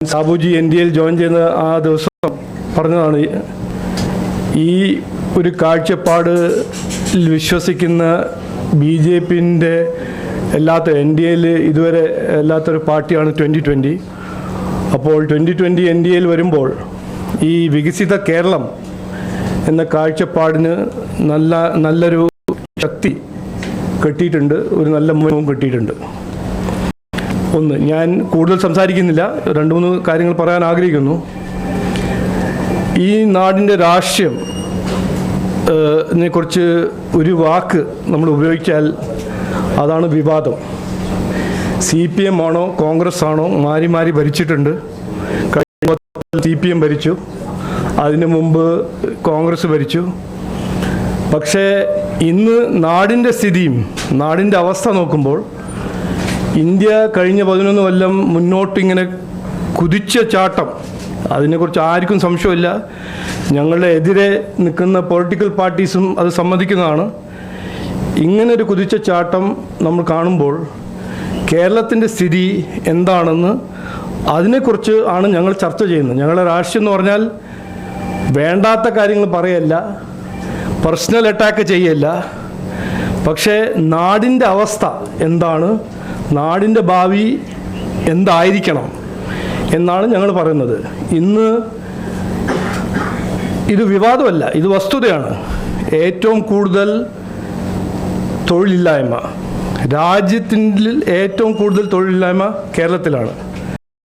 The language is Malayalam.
സാബുജി എൻ ഡി എയിൽ ജോയിൻ ചെയ്യുന്ന ആ ദിവസം പറഞ്ഞതാണ് ഈ- ഒരു കാഴ്ചപ്പാട് വിശ്വസിക്കുന്ന ബി ജെ പിന്റെ അല്ലാത്ത എൻ ഡി എയിൽ ഇതുവരെ അല്ലാത്തൊരു പാർട്ടിയാണ് ട്വന്റി ട്വന്റി. അപ്പോൾ ട്വന്റി ട്വന്റി എൻ ഡി എയിൽ വരുമ്പോൾ ഈ വികസിത കേരളം എന്ന കാഴ്ചപ്പാടിന് നല്ല നല്ലൊരു ശക്തി കിട്ടിയിട്ടുണ്ട് ഒരു നല്ല മുഖവും കെട്ടിയിട്ടുണ്ട്. ഒന്ന്. ഞാൻ കൂടുതൽ സംസാരിക്കുന്നില്ല. രണ്ട് മൂന്ന് കാര്യങ്ങൾ പറയാൻ ആഗ്രഹിക്കുന്നു. ഈ നാടിന്റെ രാഷ്ട്രീയം കുറിച്ച് ഒരു വാക്ക് നമ്മൾ ഉപയോഗിച്ചാൽ അതാണ് വിവാദം. സി പി എം ആണോ കോൺഗ്രസ് ആണോ മാറി മാറി ഭരിച്ചിട്ടുണ്ട്. സി പി എം ഭരിച്ചു. അതിനു മുമ്പ് കോൺഗ്രസ് ഭരിച്ചു. പക്ഷേ ഇന്ന് നാടിന്റെ സ്ഥിതിയും നാടിന്റെ അവസ്ഥ നോക്കുമ്പോൾ ഇന്ത്യ കഴിഞ്ഞ പതിനൊന്ന് കൊല്ലം മുന്നോട്ട് ഇങ്ങനെ കുതിച്ച ചാട്ടം. അതിനെക്കുറിച്ച് ആർക്കും സംശയമില്ല. ഞങ്ങളുടെ എതിരെ നിൽക്കുന്ന പൊളിറ്റിക്കൽ പാർട്ടീസും അത് സമ്മതിക്കുന്നതാണ്. ഇങ്ങനെ ഒരു കുതിച്ച ചാട്ടം നമ്മൾ കാണുമ്പോൾ കേരളത്തിന്റെ സ്ഥിതി എന്താണെന്ന് അതിനെക്കുറിച്ച് ആണ് ഞങ്ങൾ ചർച്ച ചെയ്യുന്നത്. ഞങ്ങളുടെ രാഷ്ട്രീയം എന്ന് പറഞ്ഞാൽ വേണ്ടാത്ത കാര്യങ്ങൾ പറയല്ല പേഴ്സണൽ അറ്റാക്ക് ചെയ്യല്ല പക്ഷേ നാടിന്റെ അവസ്ഥ എന്താണ്? നാടിന്റെ ഭാവി എന്തായിരിക്കണം എന്നാണ് ഞങ്ങൾ പറയുന്നത്. ഇന്ന് ഇത് വിവാദമല്ല ഇത് വസ്തുതയാണ്. ഏറ്റവും കൂടുതൽ തൊഴിലില്ലായ്മ. രാജ്യത്തിന്റെ ഏറ്റവും കൂടുതൽ തൊഴിലില്ലായ്മ കേരളത്തിലാണ്.